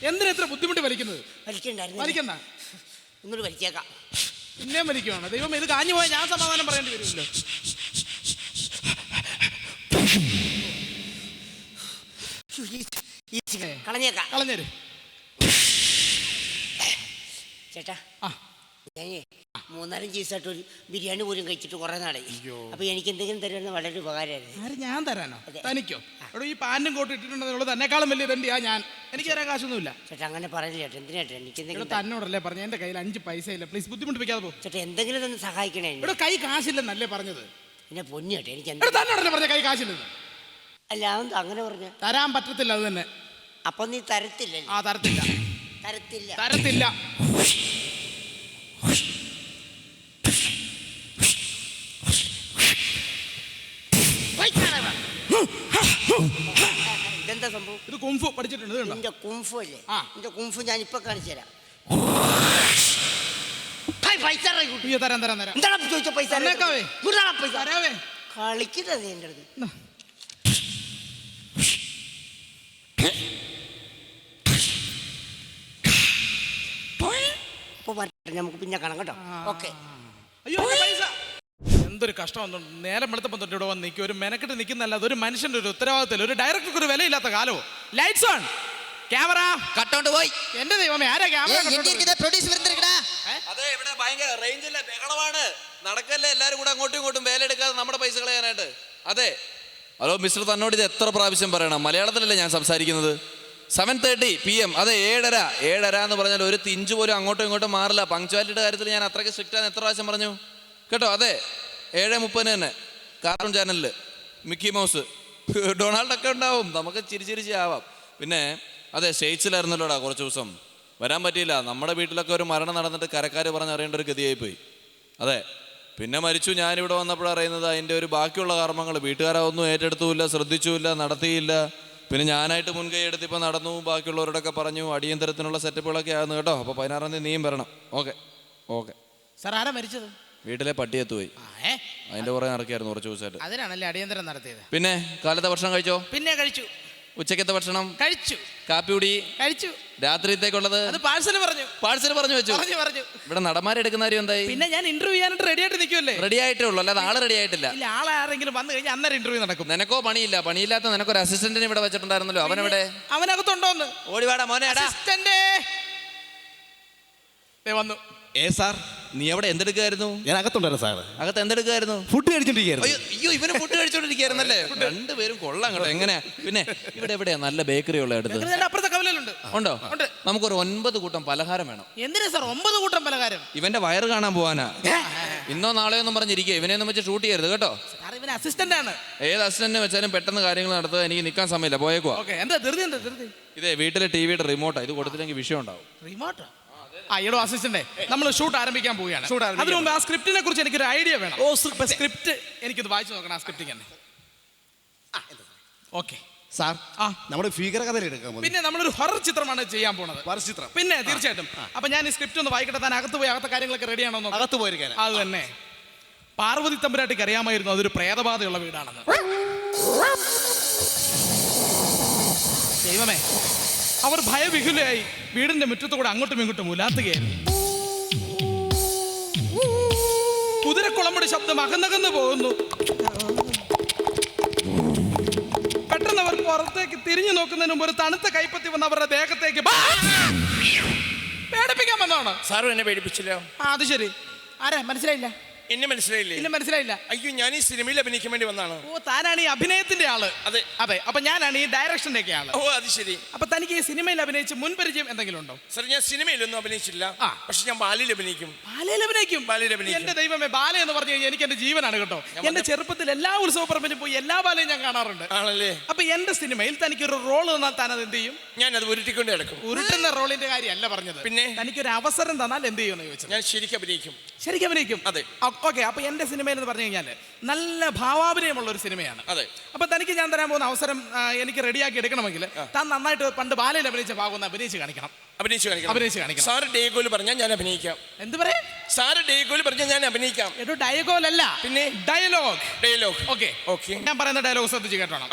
എന്തിനാ ഇത്ര ബുദ്ധിമുട്ട് വലിക്കുന്നത്? വലിക്കണ്ടായിരുന്നു. വലിക്കണ്ട ഒന്നുകൂടി വലിച്ചേക്കാം. പിന്നെയും വലിക്കുവാണ്. ദൈവം ഇത് കാഞ്ഞു പോയാൽ ഞാൻ സമാധാനം പറയേണ്ടി വരുമല്ലോ. ഈ കളഞ്ഞേക്കാം. കളഞ്ഞേര്. ചേട്ടാ ആ. ഞാനേ മൂന്നാലും ചീസായിട്ട് ഒരു ബിരിയാണി പോലും കഴിച്ചിട്ട് കുറേ നാളായി. അപ്പൊ എനിക്ക് എന്തെങ്കിലും തരുമെന്ന് വളരെ ഉപകാരമായിരുന്നു. ആര്? ഞാൻ തരാനോ? അതെ. തനിക്കോ? എടോ ഈ പാന്റും കോട്ടും ഇട്ടിട്ടുണ്ടെന്നുള്ളത് തന്നെക്കാളും വലിയ തണ്ടിയാ ഞാൻ. എനിക്ക് തരാൻ കാശൊന്നുമില്ല. ചേട്ടാ അങ്ങനെ പറയില്ല ചേട്ടാ എന്തിനാ ചേട്ടാ എനിക്ക് എടോ എന്തെങ്കിലും ത- തന്നോടല്ലേ പറഞ്ഞ എന്റെ കയ്യിൽ അഞ്ച് പൈസ ഇല്ല പ്ലീസ് ബുദ്ധിമുട്ടിപ്പിക്കാതെ പോ. ചേട്ടാ എന്തെങ്കിലും ഒന്ന് സഹായിക്കണേ എന്നെ. എടോ കൈ കാശില്ലെന്നല്ലേ പറഞ്ഞത്? പിന്നെ പൊന്നു ചേട്ടാ എനിക്ക് എടോ തന്നോടല്ലേ പറഞ്ഞ കൈ കാശില്ലെന്ന്? അല്ല അതെന്താ അങ്ങനെ പറഞ്ഞു? തരാൻ പറ്റത്തില്ല അത് തന്നെ. അപ്പൊ നീ തരത്തില്ല ആ തരത്തില്ല. തരത്തില്ല. തരത്തില്ല. സംഭവം? ഇത് കുംഫു പഠിച്ചിട്ടുണ്ട് ഇത് കണ്ടോ? നിന്റെ കുംഫു അല്ലേ? ആ. നിന്റെ കുംഫു ഞാൻ ഇപ്പൊ കാണിച്ചു തരാം. ഹായ്, പൈസ ഇറ ഇങ്ങോട്ട്. അയ്യോ തരാൻ തരാം എന്താണ് ചോദിച്ച പൈസ തന്നേക്കാവേ. ഇങ്ങോട്ടാ പൈസ. തരാവേ. കളിക്കുന്നത് നീ എന്റെ അടുത്ത്. എന്നാ. ഇപ്പൊ മാറ്റം നമുക്ക് പിന്നെ കാണാം കേട്ടോ. ഓക്കെ. അയ്യോ എന്റെ പൈസ. എന്തൊരു കഷ്ടം നേരം വെളുത്തപ്പം തൊട്ട് ഇവിടെ വന്ന് നിൽക്കും. ഒരു മെനക്കെട്ട് നിൽക്കുന്നല്ല അതൊരു മനുഷ്യന്റെ ഒരു ഉത്തരവാദിത്തം ഒരു ഡയറക്ടർക്ക് ഒരു വിലയില്ലാത്ത കാലവും. ലൈറ്റ്സ് ഓൺ ക്യാമറ കട്ടോണ്ട് പോയി. എന്റെ ദൈവമേ ആരാ ക്യാമറ അതെ ഇവിടെ ഭയങ്കര റേഞ്ചിലെ ബഹളമാണ്. നടക്കല്ലേ? എല്ലാരും കൂടെ അങ്ങോട്ടും ഇങ്ങോട്ടും വേലെടുക്കാതെ നമ്മുടെ പൈസ കളയാനായിട്ട്. അതെ. ഹലോ മിസ്റ്റർ തന്നോട് ഇത് എത്ര പ്രാവശ്യം പറയണം? മലയാളത്തിലല്ലേ ഞാൻ സംസാരിക്കുന്നത്? സെവൻ തേർട്ടി പി എം അതെ ഏഴര. ഏഴര എന്ന് പറഞ്ഞാൽ ഒരു തിഞ്ച് പോലും അങ്ങോട്ടും ഇങ്ങോട്ടും മാറില്ല. പങ്ക്ച്വാലിറ്റിയുടെ കാര്യത്തിൽ ഞാൻ അത്രയ്ക്ക് സ്ട്രിക്റ്റ് ആണ് എത്ര പ്രാവശ്യം പറഞ്ഞു? കേട്ടോ അതെ. ഏഴ് മുപ്പതിന് തന്നെ. കാർട്ടൂൺ ചാനലിൽ മിക്കി മൗസ്. (laughs) ഡൊണാൾഡൊക്കെ ഉണ്ടാവും. നമുക്ക് ചിരിച്ചിരിച്ച് ആവാം. പിന്നെ അതെ സ്റ്റേറ്റ്സിലായിരുന്നല്ലോടാ കുറച്ച് ദിവസം. വരാൻ പറ്റിയില്ല. നമ്മുടെ വീട്ടിലൊക്കെ ഒരു മരണം നടന്നിട്ട് കരക്കാർ പറഞ്ഞ് അറിയേണ്ട ഒരു ഗതിയായി പോയി അതെ. പിന്നെ മരിച്ചു. ഞാനിവിടെ വന്നപ്പോൾ അറിയുന്നത് അതിന്റെ ഒരു ബാക്കിയുള്ള കർമ്മങ്ങൾ വീട്ടുകാരൊന്നും ഏറ്റെടുത്തുമില്ല ശ്രദ്ധിച്ചുമില്ല നടത്തിയില്ല. പിന്നെ ഞാനായിട്ട് മുൻകൈ എടുത്തിപ്പോൾ നടന്നു. ബാക്കിയുള്ളവരോടൊക്കെ പറഞ്ഞു അടിയന്തരത്തിനുള്ള സെറ്റപ്പുകളൊക്കെ ആയിരുന്നു കേട്ടോ. അപ്പോൾ പതിനാറാം തീയതി നീയും വരണം. ഓക്കെ. ഓക്കെ. സാർ ആരാ മരിച്ചത്? വീട്ടിലെ പട്ടിയെത്തുപോയി പോയി. ഏ? അതിന്റെ പുറകെ നടക്കായിരുന്നു കുറച്ച് ദിവസമായിട്ട്. അതിനാണല്ലേ അടിയന്തരം നടത്തിയത്? പിന്നെ കാലത്തെ ഭക്ഷണം കഴിച്ചോ? പിന്നെ കഴിച്ചു. ഉച്ചക്കത്തെ ഭക്ഷണം? കഴിച്ചു. കാപ്പി കുടി? കഴിച്ചു. രാത്രിത്തേക്കുള്ളത് അത് പാഴ്സൽ പറഞ്ഞു. പാഴ്സൽ പറഞ്ഞു വെച്ചു. പറഞ്ഞു പറഞ്ഞു. ഇവിടെ നടന്മാരെടുക്കുന്ന കാര്യം എന്തായി? പിന്നെ ഞാൻ ഇന്റർവ്യൂ ചെയ്യാനായിട്ട് റെഡി ആയിട്ട് നിൽക്കുമല്ലേ റെഡി ആയിട്ടേ ഉള്ളൂ അല്ലാതെ ആൾ റെഡി ആയിട്ടില്ല. ഇല്ല ആളാരെങ്കിലും വന്നു കഴിഞ്ഞാൽ അന്നേരം ഇന്റർവ്യൂ നടക്കും. നിനക്കോ പണിയില്ല. പണിയില്ലാത്ത നിനക്കൊരു അസിസ്റ്റന്റിനെ ഇവിടെ വെച്ചിട്ടുണ്ടായിരുന്നല്ലോ. അവനെവിടെ അവനകത്തുണ്ടോന്ന്? ഓടിവാടാ മോനെ അസിസ്റ്റന്റ് വന്നു. ഏ സാർ നീ എവിടെ എന്തെടുക്കായിരുന്നു ഞാൻ അകത്തുണ്ടായിരുന്നു സാർ അകത്ത് എന്തെടുക്കായിരുന്നു ഫുഡ് കഴിച്ചോണ്ടിരിക്കുന്നു അയ്യോ ഇവന് ഫുഡ് കഴിച്ചോണ്ടിരിക്കുകയായിരുന്നല്ലേ? രണ്ടുപേരും കൊള്ളാം കേട്ടോ. എങ്ങനെ പിന്നെ ഇവിടെ എവിടെയാ? നല്ല ബേക്കറി ഉള്ള അടുത്ത്. അപ്പുറത്തെ കവലുണ്ട് ഉണ്ടോ? ഉണ്ട്. നമുക്കൊരു ഒൻപത് കൂട്ടം പലഹാരം വേണം. എന്തിനാ സാർ ഒമ്പത് കൂട്ടം പലഹാരം? ഇവന്റെ വയറ് കാണാൻ പോവാനാ. ഇന്നോ നാളെയോ ഒന്നും പറഞ്ഞിരിക്കുക ഇവനെ ഒന്നും വെച്ച് ഷൂട്ട് ചെയ്യരുത് കേട്ടോ. സാർ ഇവന് അസിസ്റ്റന്റ് ആണ്. ഏത് അസിസ്റ്റന്റ് വെച്ചാലും പെട്ടെന്ന് കാര്യങ്ങൾ നടത്തുക എനിക്ക് നിൽക്കാൻ സമയമില്ല. പോയേക്കുവാ. ഓക്കെ എന്താ ധൃതി എന്താ ധൃതി? ഇതേ വീട്ടിലെ ടിവിയുടെ റിമോട്ടാ ഇത് കൊടുത്തില്ലെങ്കിൽ വിഷയം ഉണ്ടാവും. റിമോട്ടോ ആ എടോ അസിസ്റ്റന്റ് നമ്മൾ ഷൂട്ട് ആരംഭിക്കാൻ പോവുകയാണ്. ഷൂട്ട് ആരംഭിക്കാൻ അതിനു മുമ്പ് ആ സ്ക്രിപ്റ്റിനെ കുറിച്ച് എനിക്ക് ഒരു ഐഡിയ വേണം. ഓ സ്ക്രിപ്റ്റ് എനിക്കിത് വായിച്ചു നോക്കണം ആ സ്ക്രിപ്റ്റിംഗ് തന്നെ ഓക്കെ സാർ ആ. നമ്മുടെ ഭീകര കഥ എടുക്കാൻ പോകുന്നത് പിന്നെ നമ്മളൊരു ഹൊറർ ചിത്രമാണ് ചെയ്യാൻ പോണത്. ചിത്രം പിന്നെ തീർച്ചയായിട്ടും അപ്പൊ ഞാൻ ഈ സ്ക്രിപ്റ്റ് ഒന്ന് വായിക്കട്ടെ താൻ അകത്ത് പോയി അകത്തെ കാര്യങ്ങളൊക്കെ റെഡിയാണോ. അകത്ത് പോയിരിക്കാൻ അത് തന്നെ. പാർവതി തമ്പുരാട്ടിക്ക് അറിയാമായിരുന്നു അതൊരു പ്രേതബാധയുള്ള വീടാണെന്ന്. ദൈവമേ. അവർ ഭയവിഹുലയായി വീടിന്റെ മുറ്റത്തുകൂടെ അങ്ങോട്ടും ഇങ്ങോട്ടും ഉലാത്തുകയായി കുതിരക്കുളമ്പടി ശബ്ദം അകന്നകന്ന് പോകുന്നു. പെട്ടെന്ന് അവർ പുറത്തേക്ക് തിരിഞ്ഞു നോക്കുന്നതിന് മുമ്പ് ഒരു തണുത്ത കൈപ്പത്തി വന്ന് അവരുടെ ദേഹത്തേക്ക്! പേടിപ്പിക്കാൻ വന്നതാണ്? സാറും എന്നെ പേടിപ്പിച്ചില്ല. അത് ശരി. ആരാ? മനസ്സിലായില്ല. എന്നെ മനസ്സിലായില്ലേ? ഇല്ല മനസ്സിലായില്ല. അയ്യോ ഞാൻ ഈ സിനിമയിൽ അഭിനയിക്കാൻ വേണ്ടി വന്നാണ് ഓ താനാണ് ഈ അഭിനയത്തിന്റെ ആൾ. അതെ. അതെ അപ്പൊ ഞാനാണ് ഈ ഡയറക്ഷന്റെ ഒക്കെ ആൾ. ഓ അത് ശരി. അപ്പൊ തനിക്ക് ഈ സിനിമയിൽ അഭിനയിച്ച് മുൻപരിചയം എന്തെങ്കിലും ഉണ്ടോ? സർ ഞാൻ സിനിമയിലൊന്നും അഭിനയിച്ചില്ല പക്ഷെ ഞാൻ ബാലയിൽ അഭിനയിക്കും. ബാലയിൽ അഭിനയിക്കും? ബാലയിൽ അഭിനയിക്കും. എന്റെ ദൈവമേ ബാല എന്ന് പറഞ്ഞു കഴിഞ്ഞാൽ എനിക്ക് എന്റെ ജീവനാണ് കേട്ടോ. എന്റെ ചെറുപ്പത്തിൽ എല്ലാ ഉത്സവ പറമ്പിലും പോയി എല്ലാ ബാലയും ഞാൻ കാണാറുണ്ട്. ആണല്ലേ? അപ്പൊ എന്റെ സിനിമയിൽ തനിക്ക് ഒരു റോൾ തന്നാൽ താൻ അത് എന്ത് ചെയ്യും? ഞാൻ അത് ഉരുട്ടിക്കൊണ്ട് കിടക്കും ഉരുട്ടുന്ന റോളിന്റെ കാര്യമല്ല പറഞ്ഞത്. പിന്നെ? തനിക്കൊരു അവസരം തന്നാൽ എന്ത് ചെയ്യുമെന്ന് ചോദിച്ചത്. ഞാൻ ശരിക്കും അഭിനയിക്കും. ശരിക്കും അഭിനയിക്കും. അതെ. ഓക്കെ അപ്പൊ എന്റെ സിനിമ എന്ന് പറഞ്ഞു കഴിഞ്ഞാൽ നല്ല ഭാവാഭിനയമുള്ള ഒരു സിനിമയാണ്. അതെ. അപ്പൊ തനിക്ക് ഞാൻ തരാൻ പോകുന്ന അവസരം എനിക്ക് റെഡിയാക്കി എടുക്കണമെങ്കിൽ താൻ നന്നായിട്ട് പണ്ട് ബാലയിൽ അഭിനയിച്ച ഭാഗം ഒന്ന് അഭിനയിച്ച് കാണിക്കണം. അഭിനയിച്ചു കാണിക്കാം അഭിനയിച്ച് കാണിക്കണം. സാർ ഡേഗോൽ പറഞ്ഞാൽ ഞാൻ അഭിനയിക്കാം. എന്ത് പറയാ? സാറ് ഡേഗോൽ പറഞ്ഞാൽ ഞാൻ അഭിനയിക്കാം. ഒരു ഡയഗോൽ അല്ല പിന്നെ? ഡയലോഗ്. ഡയലോഗ്. ഓക്കെ. ഓക്കെ. ഞാൻ പറയുന്ന ഡയലോഗ് ശ്രദ്ധിച്ച് കേട്ടോണം.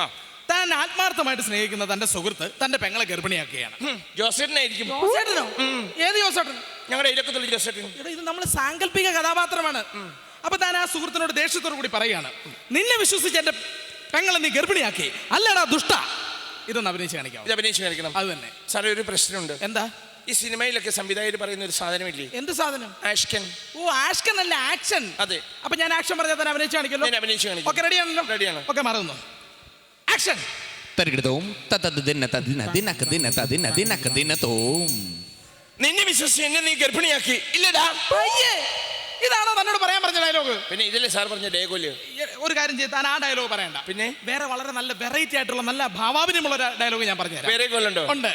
താൻ ആത്മാർത്ഥമായിട്ട് സ്നേഹിക്കുന്ന തന്റെ സുഹൃത്ത് തന്റെ പെങ്ങളെ ഗർഭിണിയാക്കുകയാണ്. ജോസേട്ടനായിരിക്കും ജോസേട്ടനോ ഏത് ജോസേട്ടൻ? ഞങ്ങളുടെ ഇലക്കത്തുള്ള ജോസേട്ടൻ. എടാ, ഇത് നമ്മൾ സാങ്കല്പിക കഥാപാത്രമാണ്. അപ്പൊ താൻ ആ സുഹൃത്തിനോട് ദേഷ്യത്തോടു കൂടി പറയാണ് നിന്നെ വിശ്വസിച്ച് എന്റെ പെങ്ങളെ നീ ഗർഭിണിയാക്കി. അല്ലടാ ദുഷ്ട. ഇതൊന്ന് അഭിനയിച്ച് കാണിക്കാം ഇത് അഭിനയിച്ച് കാണിക്കണം. അത് തന്നെ. സാറേ ഒരു പ്രശ്നമുണ്ട്. എന്താ? ഈ സിനിമയിലൊക്കെ സംവിധായകർ പറയുന്ന ഒരു സാധനമില്ലേ? എന്ത് സാധനം? ആഷ്കൻ. ഓ ആഷ്കൻ അല്ല ആക്ഷൻ. അതെ. അപ്പൊ ഞാൻ ആക്ഷൻ പറഞ്ഞാൽ തന്നെ അഭിനയിച്ച് കാണിക്കല്ലോ ഞാൻ അഭിനയിച്ച് കാണിക്കാം. ഓക്കെ റെഡിയാണല്ലോ റെഡിയാണ്. ഓക്കെ മറന്നു. ആക്ഷൻ പരിഗണിതവും. നിന്നെ വിശ്വസിച്ച് എന്നെ നീ ഗർഭിണിയാക്കി. ഇല്ലടാ. ഇതാണോ തന്നോട് പറയാൻ പറഞ്ഞ ഡയലോഗ് പിന്നെ ഇതില്ലേ സാർ പറഞ്ഞ ഡയലോഗ് ഒരു കാര്യം ചെയ്ത് താൻ ആ ഡയലോഗ് പറയണ്ട. പിന്നെ? വേറെ വളരെ നല്ല വെറൈറ്റി ആയിട്ടുള്ള നല്ല ഭാവാഭിനയമുള്ള ഒരു ഡയലോഗ് ഞാൻ പറഞ്ഞു വേറെ കൊല്ലുണ്ടോ ഉണ്ട്.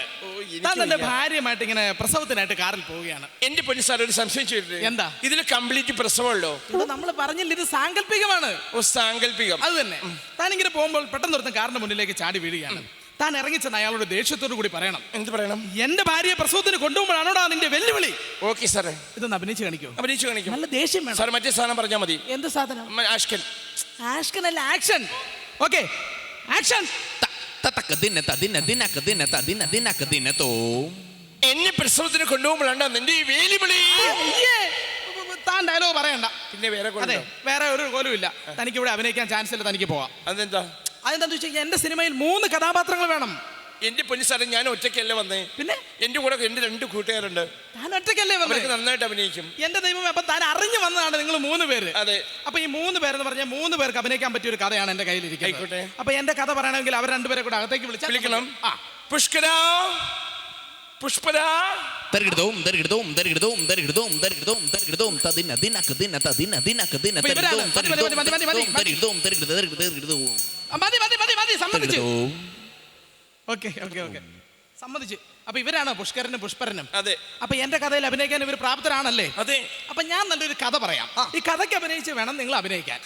താൻ തന്റെ ഭാര്യമായിട്ട് ഭാര്യയുമായിട്ട് ഇങ്ങനെ പ്രസവത്തിനായിട്ട് കാറിൽ പോവുകയാണ്. എന്റെ പൊന്നു സാർ ഒരു സംശയം ചോദിച്ചു എന്താ? ഇതിൽ കംപ്ലീറ്റ് പ്രസവമുണ്ടോ? നമ്മൾ പറഞ്ഞില്ല ഇത് സാങ്കല്പികമാണ്. ഓ സാങ്കല്പികം. അത് തന്നെ. താൻ ഇങ്ങനെ പോകുമ്പോൾ പെട്ടെന്ന് ഒരുത്തൻ കാറിന്റെ മുന്നിലേക്ക് ചാടി വീഴുകയാണ്. താൻ ഇറങ്ങിച്ചെന്ന് അയാളോട് ദേഷ്യത്തോടു കൂടി പറയണം. എന്ത് പറയണം? എന്റെ ഭാര്യയെ പ്രസവത്തിന് കൊണ്ടുപോകുമ്പോഴാണോടാ നിന്റെ വെല്ലുവിളി? ഓക്കെ സാറേ. ഇതൊന്ന് അഭിനയിച്ച് കാണിക്കും. അഭിനയിച്ചു കാണിക്കും. നല്ല ദേഷ്യം വേണം. സാർ മറ്റേ സാധനം പറഞ്ഞാൽ മതി. എന്ത് സാധനം? ആഷ്കൻ. ആഷ്കൻ ആക്ഷൻ അല്ല ആക്ഷൻ. ഓക്കെ. ആക്ഷൻ. തതക ദിന തദിന ദിനക ദിന തദിന ദിനക ദിനതോം എന്നെ പ്രസവത്തിന് കൊണ്ടുപോകുമ്പോഴാണ് നിന്റെ ഈ വേലിവിളി താൻ ഡയലോഗ് പറയണ്ട. പിന്നെ വേറെ വേറെ ഒരു കോലും ഇല്ല. തനിക്ക് ഇവിടെ അഭിനയിക്കാൻ ചാൻസ് ഇല്ല തനിക്ക് പോവാം. അതെന്താ? അതെന്താന്ന് വെച്ച് കഴിഞ്ഞാൽ എന്റെ സിനിമയിൽ മൂന്ന് കഥാപാത്രങ്ങൾ വേണം. എന്റെ പൊന്നു ഞാൻ ഒറ്റയ്ക്കല്ലേ വന്നേ? പിന്നെ? എന്റെ കൂടെ എന്റെ രണ്ട് കൂട്ടുകാരുണ്ട്. ഞാൻ ഒറ്റയ്ക്കല്ലേ വന്നത് നന്നായിട്ട് അഭിനയിക്കും. എന്റെ ദൈവം അപ്പൊ താൻ അറിഞ്ഞു വന്നതാണ് നിങ്ങൾ മൂന്ന് പേര്. അതെ. അപ്പൊ ഈ മൂന്ന് പേരെന്ന് പറഞ്ഞാൽ മൂന്ന് പേർക്ക് അഭിനയിക്കാൻ പറ്റിയ ഒരു കഥയാണ് എന്റെ. ഇരിക്കുന്നത് അപ്പൊ എന്റെ കഥ പറയണമെങ്കിൽ അവർ രണ്ടുപേരെ കൂടെ അകത്തേക്ക് വിളിച്ചാൽ വിളിക്കണം. ആ. പുഷ്കര. പുഷ്പര. തരികിടതോം തരികിടതോം തരികിടതോം തരികിടതോം തരികിടതോം തരികിടതോം തദിന ദിനക ദിന തദിന ദിനക ദിന അപ്പൊ ഇവരാണ്. തരികിടതോം മതി, മതി, മതി, മതി, മതി. സമ്മതിച്ചു. Okay okay okay. സമ്മതിച്ചു. അപ്പൊ ഇവരാണോ പുഷ്കരനും പുഷ്പരനും? അതെ. അപ്പൊ എന്റെ കഥയിൽ അഭിനയിക്കാൻ ഇവർ പ്രാപ്തരാണല്ലേ? അതെ. അപ്പൊ ഞാൻ നല്ലൊരു കഥ പറയാം. ഈ കഥയ്ക്ക് അഭിനയിച്ച് വേണം നിങ്ങൾ അഭിനയിക്കാൻ.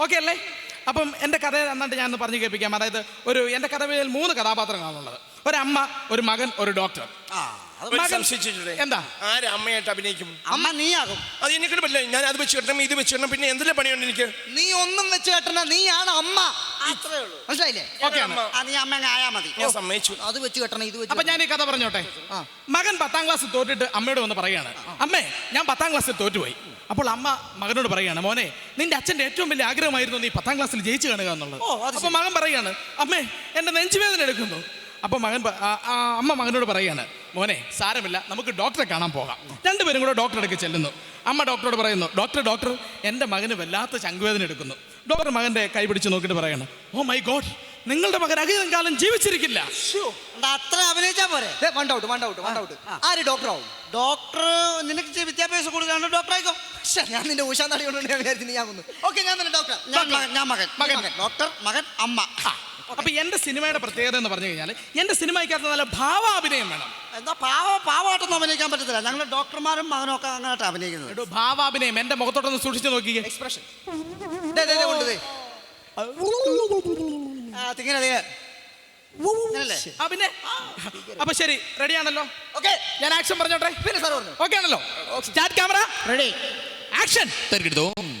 ഓക്കെ അല്ലേ? അപ്പം എന്റെ കഥ എന്നിട്ട് ഞാൻ ഒന്ന് പറഞ്ഞു കേൾപ്പിക്കാം. അതായത് ഒരു എന്റെ കഥയിൽ മൂന്ന് കഥാപാത്രങ്ങളാണുള്ളത്. ഒരമ്മ ഒരു മകൻ ഒരു ഡോക്ടർ. എന്താ? ആര് അമ്മയായിട്ട് അഭിനയിക്കും? അമ്മ നീയാകും. അത് എനിക്കിട്ട് പറ്റില്ല. ഞാൻ അത് വെച്ച് കെട്ടണം ഇത് വെച്ച് കെട്ടണം പിന്നെ എന്തെല്ലാം പണിയുണ്ട് എനിക്ക്? നീ ഒന്നും വെച്ച് കെട്ടണ നീയാണ് അമ്മ. മനസ്സിലായില്ലേ? ഓക്കെ നീ അമ്മ ആയാ മതി. ഞാൻ സമ്മതിച്ചു. അത് വെച്ച് കെട്ടണം ഇത് അപ്പൊ ഞാൻ ഈ കഥ പറഞ്ഞോട്ടെ? മകൻ പത്താം ക്ലാസ് തോറ്റിട്ട് അമ്മയോട് വന്ന് പറയാണ് അമ്മേ ഞാൻ പത്താം ക്ലാസ്സിൽ തോറ്റുപോയി. അപ്പോൾ അമ്മ മകനോട് പറയാണ് മോനെ നിന്റെ അച്ഛന്റെ ഏറ്റവും വലിയ ആഗ്രഹമായിരുന്നു നീ പത്താം ക്ലാസ്സിൽ ജയിച്ചു കാണുക എന്നുള്ളത്. അപ്പൊ മകൻ പറയാണ് അമ്മേ എന്റെ നെഞ്ചുവേദന എടുക്കുന്നു. അപ്പൊ മകൻ അമ്മ മകനോട് പറയാണ് മോനെ സാരമില്ല നമുക്ക് ഡോക്ടറെ കാണാൻ പോകാം. രണ്ടുപേരും കൂടെ ഡോക്ടറെ അടുക്ക് ചെല്ലുന്നു. അമ്മ ഡോക്ടറോട് പറയുന്നു ഡോക്ടർ ഡോക്ടർ എന്റെ മകന് വല്ലാത്ത ചങ്കുവേദന എടുക്കുന്നു. ഡോക്ടർ മകന്റെ കൈ പിടിച്ച് നോക്കിയിട്ട് പറയാണ് ഓ മൈ ഗോഡ് നിങ്ങളുടെ മകൻ അധികം കാലം ജീവിച്ചിരിക്കില്ല. അത്ര അഭിനയിച്ചാ പോരെ? One out one out one out ആര് ഡോക്ടർ ആവും? ഡോക്ടർ നിനക്ക് വിദ്യാഭ്യാസം കൂടുതലാണ് ഡോക്ടർ ആയിക്കോ. ഞാൻ നിന്റെ ഊശാൻ തടി കൊണ്ട് ഞാൻ വിചാരിച്ചു നീ ഞാൻ വന്നു. ഓക്കെ ഞാൻ തന്നെ ഡോക്ടർ ഞാൻ മകൻ മകൻ മകൻ. മകൻ. ഡോക്ടർ മകൻ അമ്മ. അപ്പൊ എന്റെ സിനിമയുടെ പ്രത്യേകത എന്ന് പറഞ്ഞു കഴിഞ്ഞാൽ എന്റെ സിനിമയ്ക്കകത്ത് നല്ല ഭാവാഭിനയം വേണം. എന്താ പാവ പാവമായിട്ടൊന്നും അഭിനയിക്കാൻ പറ്റത്തില്ല. ഞങ്ങൾ ഡോക്ടർമാരും മകനൊക്കെ അങ്ങനെ അങ്ങനെയായിട്ട് അഭിനയിക്കുന്നത്. എടോ ഭാവാഭിനയം. എന്റെ മുഖത്തോട്ടൊന്ന് സൂക്ഷിച്ചു നോക്കിക്കേ. എക്സ്പ്രഷൻ. ആ തിങ്ങനെ തിങ്ങനെ. ഇങ്ങനല്ലേ? ആ പിന്നെ? അപ്പൊ ശരി റെഡി ആണല്ലോ ഓക്കെ. ഞാൻ ആക്ഷൻ പറഞ്ഞോട്ടെ? പിന്നെ സാർ പറഞ്ഞു. ഓക്കെ ആണല്ലോ? Start camera? റെഡി. ആക്ഷൻ. തരികിടതോം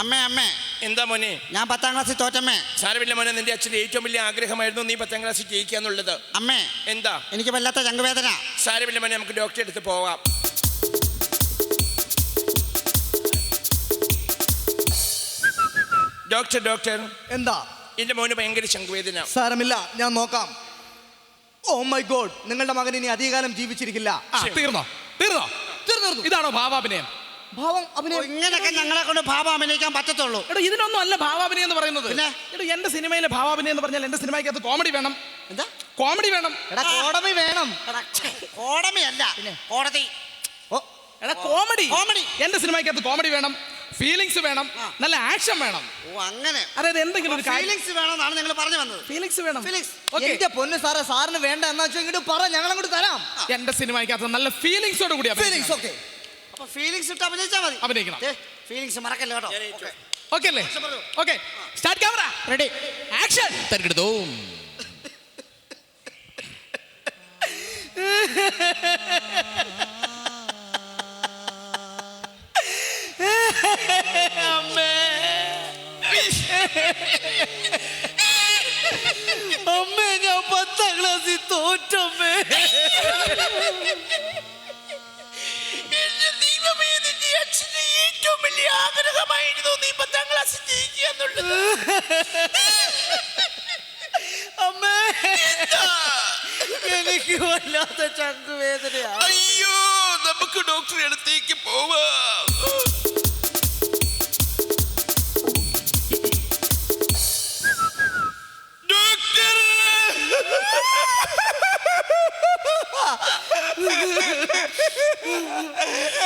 അമ്മേ അമ്മേ. എന്താ മോനെ? ഞാൻ പത്താം ക്ലാസ്സിൽ തോറ്റമ്മേ. സാരമില്ല മോനെ നിന്റെ അച്ഛൻ ഏറ്റവും വലിയ ആഗ്രഹമായിരുന്നു നീ പത്താം ക്ലാസ്സിൽ ജയിക്കുക എന്നുള്ളത്. അമ്മേ എന്താ? എനിക്ക് വല്ലാത്ത ചങ്കുവേദന. സാരമില്ല മോനെ നമുക്ക് ഡോക്ടറെ അടുത്ത് പോവാം. Doctor doctor. എന്താ? എന്റെ മോന് ഭയങ്കര ശങ്കുവേദന സാരമില്ല ഞാൻ നോക്കാം. ഓ മൈ ഗോഡ് നിങ്ങളുടെ മകൻ ഇനി അധികകാലം ജീവിച്ചിരിക്കില്ല. തീർന്നോ? തീർന്നോ തീർന്നു. ഇതാണോ ഭാവാഭിനയം? ഭാവം അഭിനയം ഇങ്ങനെയൊക്കെ ഞങ്ങളെ കൊണ്ട് ഭാവം അഭിനയിക്കാൻ പറ്റത്തുള്ളൂ. എടോ ഇതിനൊന്നും അല്ല ഭാവാഭിനയം എന്ന് പറയുന്നത്. പിന്നെ? എടോ എന്റെ സിനിമയിലെ ഭാവാഭിനയം എന്ന് പറഞ്ഞാൽ എന്റെ സിനിമയ്ക്കകത്ത് കോമഡി വേണം. എന്താ? കോമഡി വേണം. എടാ കോടതി വേണം. എടാ, ഛെ, കോടതിയല്ല കോടതി. ഓ. എടാ കോമഡി. കോമഡി. എന്റെ സിനിമയ്ക്കകത്ത് കോമഡി വേണം. ഫീലിങ്സ് വേണം. നല്ല ആക്ഷൻ വേണം. ഓ അങ്ങനെ. അതായത് എന്തെങ്കിലും ഒരു കാര്യം ഫീലിങ്സ് വേണമെന്നാണ് നിങ്ങൾ പറഞ്ഞു വന്നത്. ഫീലിങ്സ് വേണം. Feelings. ഓക്കെ. എന്റെ പൊന്ന് സാറേ സാറിന് വേണ്ട എന്നാ വെച്ചാൽ ഇങ്ങോട്ട് പറ ഞങ്ങൾ അങ്ങോട്ട് തരാം. എന്റെ സിനിമയ്ക്കകത്ത് നല്ല ഫീലിങ്സോട് കൂടി ഫീലിങ്സ്. ഓക്കെ. അപ്പൊ ഫീലിങ്സ് ഇട്ട് അഭിനയിച്ചാൽ മതി. അഭിനയിക്കണം. ഫീലിങ്സ് മറക്കല്ലേ കേട്ടോ. ഓക്കെ അല്ലേ? Okay start camera ready action തരികിടതോം അമ്മേ ഞാൻ പത്താം ക്ലാസ്സിൽ തോറ്റമ്മേ. ഏറ്റവും വലിയ ആഗ്രഹമായിരുന്നു നീ പത്താം ക്ലാസ് ജയിക്കുക എന്നുള്ളത്. അമ്മേ. എനിക്ക് വല്ലാത്ത ചങ്കുവേദനയാ. അയ്യോ നമുക്ക് ഡോക്ടറെ അടുത്തേക്ക് പോവാം.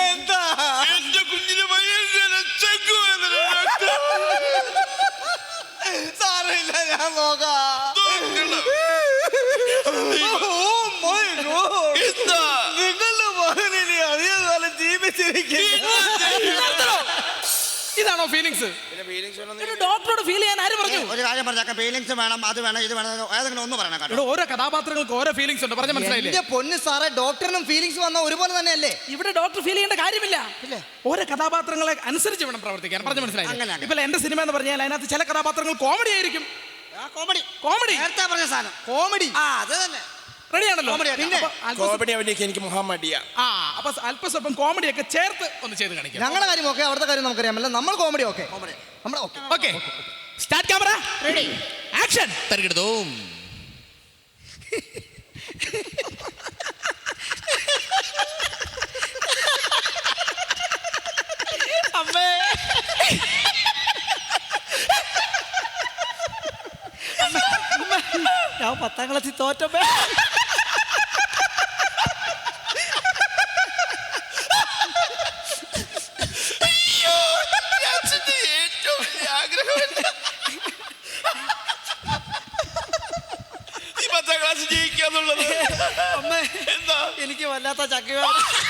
എന്താ? എന്റെ കുഞ്ഞിന് സാറില്ല ഞാൻ നോക്കാം. നിങ്ങളുടെ മകൻ അതേ അധികം കാലം ജീവിച്ചിരിക്കില്ല. ഇതാണോ ഫീലിങ്സ് ഡോക്ടറോട് ഫീൽ ചെയ്യാൻ ആര് പറഞ്ഞു? ഒരു കാര്യം പറഞ്ഞേക്കാം ഫീലിങ്സ് വേണം അത് വേണം ഇത് വേണം ഏതെങ്കിലും ഒന്ന് പറയണം കേട്ടോ. ഇവിടെ ഓരോ കഥാപാത്രങ്ങൾക്ക് ഓരോ ഫീലിങ്സ് ഉണ്ട് പറഞ്ഞ മനസ്സിലായില്ലേ? എന്റെ പൊന്ന് സാറേ ഡോക്ടറിനും ഫീലിങ്സ് വന്ന ഒരുപോലെ തന്നെയല്ലേ? ഇവിടെ ഡോക്ടർ ഫീൽ ചെയ്യേണ്ട കാര്യമില്ല. ഓരോ കഥാപാത്രങ്ങളെ അനുസരിച്ച് വേണം പ്രവർത്തിക്കാൻ പറഞ്ഞു മനസ്സിലായി അങ്ങനെ. ഇപ്പൊ എന്റെ സിനിമ എന്ന് പറഞ്ഞാൽ അതിനകത്ത് ചില കഥാപാത്രങ്ങൾ കോമഡി ആയിരിക്കും. കോമഡി കോമഡി നേരത്തെ പറഞ്ഞ സാധനം. കോമഡി ആ അത് തന്നെ. റെഡിയാണല്ലോ? പിന്നെ കോമഡി എനിക്ക് മുഹമ്മദിയ. ആ അപ്പൊ അല്പസ്വല്പം കോമഡി ഒക്കെ ചേർത്ത് ഒന്ന് ചെയ്ത് കാണിക്കാം. ഞങ്ങളുടെ കാര്യം ഓക്കെ അവിടുത്തെ കാര്യം നമുക്കറിയാമല്ല നമ്മൾ കോമഡി ഓക്കെ. നമ്മുടെ okay. Okay. Start camera ready action അമ്മേ. അമ്മേ. ഞാൻ പത്താം ക്ലാസ്സിൽ തോറ്റമ്മേ ഏറ്റവും വലിയ ആഗ്രഹമല്ല ഈ പത്താം ക്ലാസ് ജയിക്കുക എന്നുള്ളത് അമ്മേ എന്താ എനിക്ക് വല്ലാത്ത (laughs)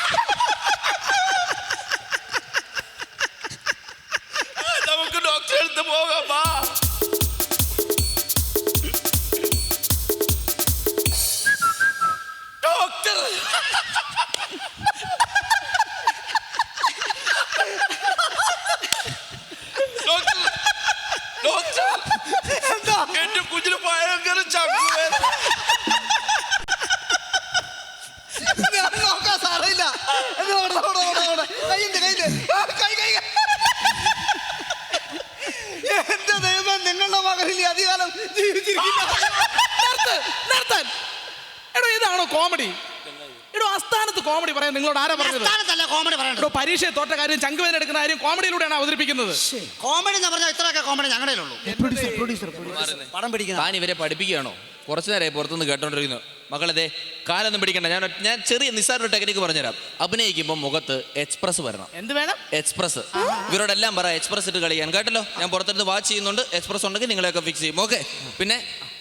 അവതരിപ്പിക്കുന്നത് കോമഡി എന്ന് പറഞ്ഞാൽ ഇത്രയൊക്കെ കോമഡി ഞങ്ങളുടെ ഉള്ളൂ പടം പിടിക്കുന്ന. താൻ ഇവരെ പഠിപ്പിക്കുകയാണോ? കുറച്ചു നേരമായി പുറത്തുനിന്ന് കേട്ടോണ്ടിരിക്കുന്നു. മകളതെ കാലൊന്നും പിടിക്കണ്ട. ഞാൻ ഞാൻ ചെറിയ നിസ്സാര ടെക്നിക്ക് പറഞ്ഞുതരാം. അഭിനയിക്കുമ്പോൾ മുഖത്ത് എക്സ്പ്രസ് വരണം. എന്ത് വേണം? എക്സ്പ്രസ് ഇവരോടെല്ലാം പറ എക്സ്പ്രസ് ഇട്ട് കളിക്കാൻ. കേട്ടല്ലോ? ഞാൻ പുറത്തിരുന്ന് വാച്ച് ചെയ്യുന്നുണ്ട്. എക്സ്പ്രസ് ഉണ്ടെങ്കിൽ നിങ്ങളെയൊക്കെ ഫിക്സ് ചെയ്യും. ഓക്കെ പിന്നെ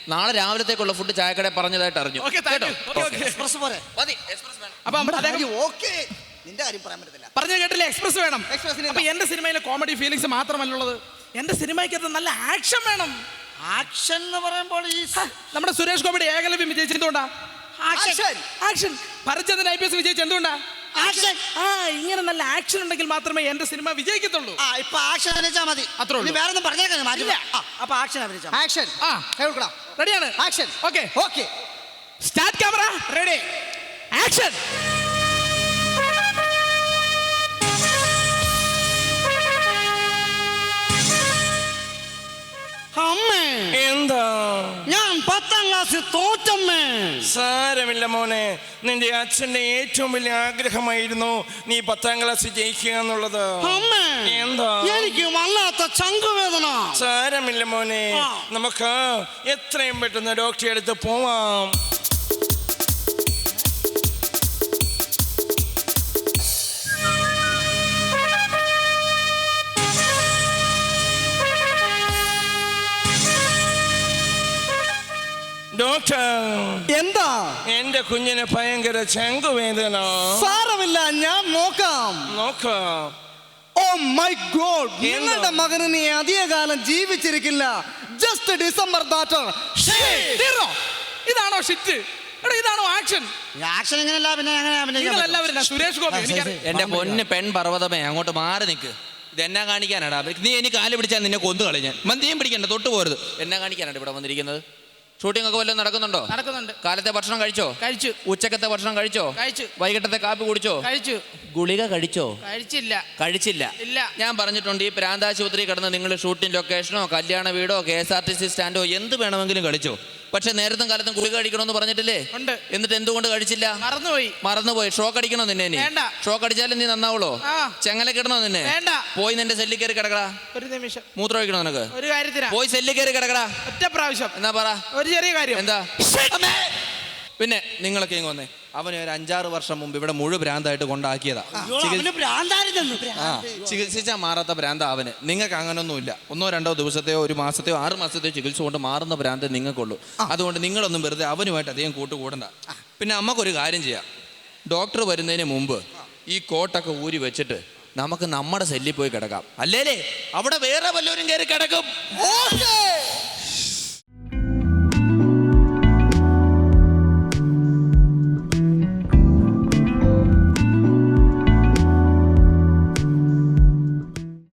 നാളെ രാവിലത്തേക്കുള്ള ഫുഡ് ചായക്കട പറഞ്ഞതായിട്ട് അറിഞ്ഞു. കേട്ടോ? എക്സ്പ്രസ് പോരെ. മതി. എക്സ്പ്രസ് വേണം. അപ്പം അദ്ദേഹം ഓക്കെ നിന്റെ കാര്യം പറയാൻ പറ്റത്തില്ല. പറഞ്ഞ കേട്ടില്ല? എക്സ്പ്രസ് വേണം. എക്സ്പ്രസിന് അപ്പൊ എന്റെ സിനിമയിലെ കോമഡി ഫീലിങ്സ് മാത്രമല്ലുള്ളത്. എന്റെ സിനിമയ്ക്കകത്ത് നല്ല ആക്ഷൻ വേണം. ആക്ഷൻ എന്ന് പറയുമ്പോൾ ഈ നമ്മുടെ സുരേഷ് ഗോപിയുടെ Ekalavyam വിജയിച്ചെന്തുകൊണ്ടാ action action Bharathchandran I P S വിജയിച്ച എന്തുകൊണ്ടാ? ആക്ഷൻ ആ ഇങ്ങനെ നല്ല ആക്ഷൻ ഉണ്ടെങ്കിൽ മാത്രമേ എന്റെ സിനിമ വിജയിക്കത്തുള്ളൂ. ആ ഇപ്പൊ ആക്ഷൻ അഭിനയിച്ചാൽ മതി. അത്രേ വേറെ ഒന്നും പറഞ്ഞേക്കാൻ മാറ്റില്ല അപ്പൊ ആക്ഷൻ അഭിനയിച്ചാൽ ആക്ഷൻ ആ കേൾക്കടാ റെഡിയാണ് action okay okay start camera ready action സാരമില്ല മോനെ. നിന്റെ അച്ഛന്റെ ഏറ്റവും വലിയ ആഗ്രഹമായിരുന്നു നീ പത്താം ക്ലാസ് ജയിക്കുക എന്നുള്ളത്. എന്താ? എനിക്ക് വല്ലാത്ത ചങ്കുവേദന. സാരമില്ല മോനെ. നമുക്ക് എത്രയും പെട്ടെന്ന് ഡോക്ടറെ അടുത്ത് പോവാം. ഡോക്ടർ എന്താ? എന്റെ കുഞ്ഞിന് ഭയങ്കര ചങ്കുവേദന. സാരമില്ല ഞാൻ നോക്കാം. നോക്കാം. ഓ മൈ ഗോഡ് നിങ്ങളുടെ മകന് നീ അധികകാലം ജീവിച്ചിരിക്കില്ല. ജസ്റ്റ് ഡിസംബർ ദാറ്റർ ഇതാണോ ഷിറ്റ് എടാ ഇതാണോ ആക്ഷൻ ആക്ഷൻ ഇങ്ങനെയല്ല പിന്നെ എങ്ങനെ അഭിനയിക്കാൻ നിങ്ങൾ പറ്റും? എല്ലാവരും ഞാൻ സുരേഷ് ഗോപി എന്റെ പൊന്ന് പെൺ പർവതമേ അങ്ങോട്ട് മാറി നിൽക്ക് എന്നാ കാണിക്കാനാടാ. നീ എനിക്ക് കാൽ പിടിച്ചാൽ നിന്നെ കൊന്നു കളി ഞാൻ. മന്തിയും പിടിക്കണ്ട തൊട്ട് പോരുത് എന്നാ കാണിക്കാനാണ് ഇവിടെ വന്നിരിക്കുന്നത്? ഷൂട്ടിംഗ് ഒക്കെ വല്ലതും നടക്കുന്നുണ്ടോ? നടക്കുന്നുണ്ട്. കാലത്തെ ഭക്ഷണം കഴിച്ചോ? കഴിച്ചു. ഉച്ചക്കത്തെ ഭക്ഷണം കഴിച്ചോ? കഴിച്ചു. വൈകിട്ടത്തെ കാപ്പി കുടിച്ചോ? കഴിച്ചു. ഗുളിക കഴിച്ചോ? കഴിച്ചില്ല. കഴിച്ചില്ല. ഇല്ല. ഞാൻ പറഞ്ഞിട്ടുണ്ട് ഈ പ്രാന്താശുപത്രി കിടന്ന് നിങ്ങൾ ഷൂട്ടിംഗ് ലൊക്കേഷനോ കല്യാണ വീടോ K S R T C സ്റ്റാൻഡോ എന്ത് വേണമെങ്കിലും കഴിച്ചോ പക്ഷെ നേരത്തും കാലത്തും ഗുളിക കഴിക്കണമെന്ന് പറഞ്ഞിട്ടില്ലേ? ഉണ്ട്. എന്നിട്ട് എന്തുകൊണ്ട് കഴിച്ചില്ല? മറന്നുപോയി. മറന്നുപോയി. ഷോക്ക് അടിക്കണോ നിന്നെ ഇനി? വേണ്ട. ഷോക്ക് അടിച്ചാലും നീ നന്നാവുള്ളോ? ആ. ചെങ്ങല കിടണോ നിന്നെ? വേണ്ട. പോയി നിന്റെ സെല്ലി കയറി കിടക്കടാ. ഒരു നിമിഷം. മൂത്രം ഒഴിക്കണോ നിനക്ക്? ഒരു കാര്യത്തിനാ. പോയി സെല്ലി കയറി കിടക്കടാ. ഒറ്റ പ്രാവശ്യം. എന്താ പറ. ഒരു ചെറിയ കാര്യം. എന്താ? പിന്നെ നിങ്ങളൊക്കെ ഇങ്ങ് വന്നേ. അവനെ ഒരു അഞ്ചാറ് വർഷം മുമ്പ് ഇവിടെ മുഴുവൻ ഭ്രാന്തായിട്ട് കൊണ്ടാക്കിയതാ. ആ ചികിത്സിച്ചാൽ മാറാത്ത ഭ്രാന്ത അവന്. നിങ്ങൾക്ക് അങ്ങനൊന്നുമില്ല. ഒന്നോ രണ്ടോ ദിവസത്തെയോ ഒരു മാസത്തെയോ ആറ് മാസത്തെയോ ചികിത്സ കൊണ്ട് മാറുന്ന ഭ്രാന്ത് നിങ്ങൾക്കുള്ളൂ. അതുകൊണ്ട് നിങ്ങളൊന്നും വെറുതെ അവനുമായിട്ട് അധികം കൂട്ടുകൂടണ്ട. പിന്നെ അമ്മക്കൊരു കാര്യം ചെയ്യാം. ഡോക്ടർ വരുന്നതിന് മുമ്പ് ഈ കോട്ടൊക്കെ ഊരി വെച്ചിട്ട് നമുക്ക് നമ്മുടെ സെല്ലിൽ പോയി കിടക്കാം. അല്ലേലേ അവിടെ വേറെ വല്ലവരും കയറി കിടക്കും.